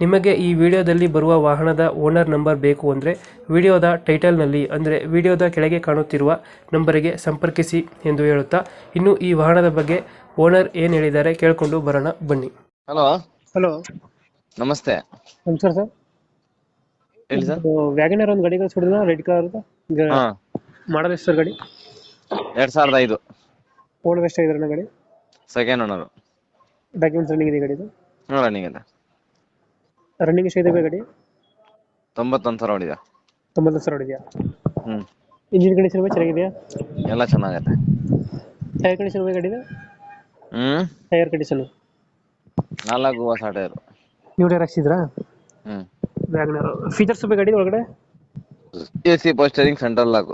ನಿಮಗೆ ಈ ವಿಡಿಯೋದಲ್ಲಿ ಬರುವ ವಾಹನದ ಓನರ್ ನಂಬರ್ ಬೇಕು ಅಂದರೆ ವಿಡಿಯೋದ ಟೈಟಲ್ನಲ್ಲಿ ಅಂದರೆ ವಿಡಿಯೋದ ಕೆಳಗೆ ಕಾಣುತ್ತಿರುವ ನಂಬರಿಗೆ ಸಂಪರ್ಕಿಸಿ ಎಂದು ಹೇಳುತ್ತಾ ಇನ್ನು ಈ ವಾಹನದ ಬಗ್ಗೆ ಓನರ್ ಏನು ಹೇಳಿದ್ದಾರೆ ಕೇಳಿಕೊಂಡು ಬರೋಣ ಬನ್ನಿ. ಹಲೋ. ಹಲೋ. ನಮಸ್ತೆ. ನಮಸ್ಕಾರ ಸರ್. ಹೇಳಿ ಸರ್. ವ್ಯಾಗನರ್ ಒಂದು ಗಾಡಿ ಕಳಿಸ್ಬಿಡಿದ ರೆಡ್ ಕಲರ್ ಹಾ. ಮಾಡಲ್ ಎಷ್ಟು ಸರ್ ಗಾಡಿ? ಎರಡ್ ಸಾವಿರದ ಐದು. ಓನರ್ ಎಷ್ಟಾಗಿದ್ರೆ ಗಾಡಿ? ಸೆಕೆಂಡ್ ಓನರ್ ಡಾಕ್ಯುಮೆಂಟ್ಸ್ ರನ್ನಿಂಗ್ ಇದೆ ಗಾಡಿದು ರನ್ನಿಂಗ್ ಇದೆ. ರನ್ನಿಂಗ್ ಇದೆ ಗಾಡಿ? ತೊಂಬತ್ತೊಂದು ಸಾವಿರ ಹೊಡಿದೆ ತೊಂಬತ್ತು ಸಾವಿರ ಹೊಡಿದ್ಯಾ ಹ್ಮ್. ಇಂಜಿನ್ ಕಂಡೀಷನ್ ಚೆನ್ನಾಗಿದೆಯಾ? ಎಲ್ಲ ಚೆನ್ನಾಗಿದೆ ಟೈರ್ ಕಂಡೀಷನ್ ಗಾಡಿದು? ಹ್ಮ್. ಟೈರ್ ಕಂಡೀಷನ್ ನಾಲ್ಕು ಹೊಸ ಟೈರು ನೀವು ಟೈರ್ ಹಾಕ್ಸಿದ್ರಾ? ಹ್ಮ್. ವ್ಯಾಗನರ್ ಫೀಚರ್ಸ್ ಬೇಕು ಗಾಡಿ ಒಳಗಡೆ? A C power steering central lock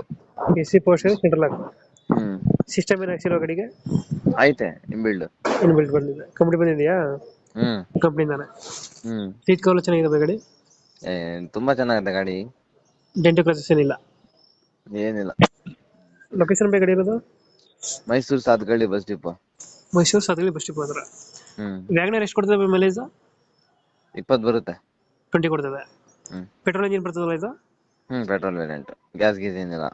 A C power steering central lock hmm. System ಏನು ಹಾಕ್ಸಿರೋ ಗಾಡಿಗೆ? ಐತೆ ಇನ್ಬಿಲ್ಡ್ ಇನ್ ಬಿಲ್ಟ್ ಬಂದಿದೆ. ಕಂಪ್ನಿ ಬಂದಿದೆಯಾ ಹ್ಮ್. ಕಂಪ್ನಿಯಿಂದಾನೆ ಹ್ಮ್. ಸೀಟ್ ಕವರ್ ಚೆನ್ನಾಗಿದೆ ಗಾಡಿ? ಏ, ತುಂಬಾ ಚೆನ್ನಾಗಿದೆ ಗಾಡಿ. ಡೆಂಟು ಕ್ಲಾಸಸ್ ಏನಿಲ್ಲ? ಏನಿಲ್ಲ. ಲೊಕೇಶನ್ ಬೇಗ ಗಾಡಿ ಇರೋದು? Mysuru Sathagalli bus depot. Mysuru ಸದಲಿ ಬಸ್ ಡಿಪೋ ಹತ್ರ. ಹ್ಮ್. ವ್ಯಾಗನರ್ ಎಷ್ಟು ಕೊಡ್ತದೆ ಮೈಲೇಜ್? ಇಪ್ಪತ್ತು ಬರುತ್ತೆ. ಟ್ವೆಂಟಿ ಕೊಡ್ತದೆ. ಹ್ಮ್. ಪೆಟ್ರೋಲ್ ಇಂಜಿನ್ ಬರ್ತದಲ್ಲ ಇದು? ಹ್ಮ್ ಪೆಟ್ರೋಲ್ ವೇರಿಯಂಟ್ ಗ್ಯಾಸ್ ಗೀಸ್ ಏನಿಲ್ಲ.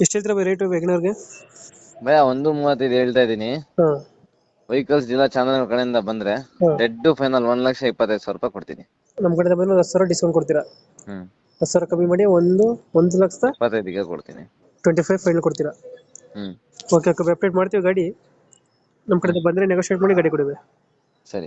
ಎಷ್ಟು ಹೇಳ್ತೀರಾ ರೇಟು ವ್ಯಾಗನರ್ಗೆ ಭಯ ಒಂದು ಮೂವತ್ತೈದು ಹೇಳ್ತಾ ಇದೀನಿ ಹಾಂ. ವೆಹಿಕಲ್ಸ್ ಜಿಲ್ಲಾ ಚಂದನ ಕಡೆಯಿಂದ ಬಂದ್ರೆ ಹ್ಮ್. ಡೆಡ್ ಫೈನಲ್ ಒಂದ್ ಲಕ್ಷ ಇಪ್ಪತ್ತೈದು ಸಾವಿರ ರೂಪಾಯಿ ಕೊಡ್ತೀನಿ. ನಮ್ಮ ಕಡೆ ಬಂದು ಹತ್ತು ಸಾವಿರ ಡಿಸ್ಕೌಂಟ್ ಕೊಡ್ತೀರಾ? ಹ್ಮ್. ಹತ್ತು ಸಾವಿರ ಕಮ್ಮಿ ಮಾಡಿ ಒಂದು ಒಂದು ಲಕ್ಷದ ಇಪ್ಪತ್ತೈದಿಗೆ ಕೊಡ್ತೀನಿ. ಟ್ವೆಂಟಿ ಫೈವ್ ಫೈನಲ್ ಕೊಡ್ತೀರಾ? ಹ್ಮ್. ಓಕೆ ಓಕೆ ಅಪ್ಡೇಟ್ ಮಾಡ್ತೀವಿ ಗಾಡಿ. ನಮ್ಮ ಕಡೆ ಬಂದ್ರೆ ನೆಗೋಷಿಯೇಟ್ ಮಾಡಿ ಗಾಡಿ ಕೊಡುವೆ. ಸರಿ.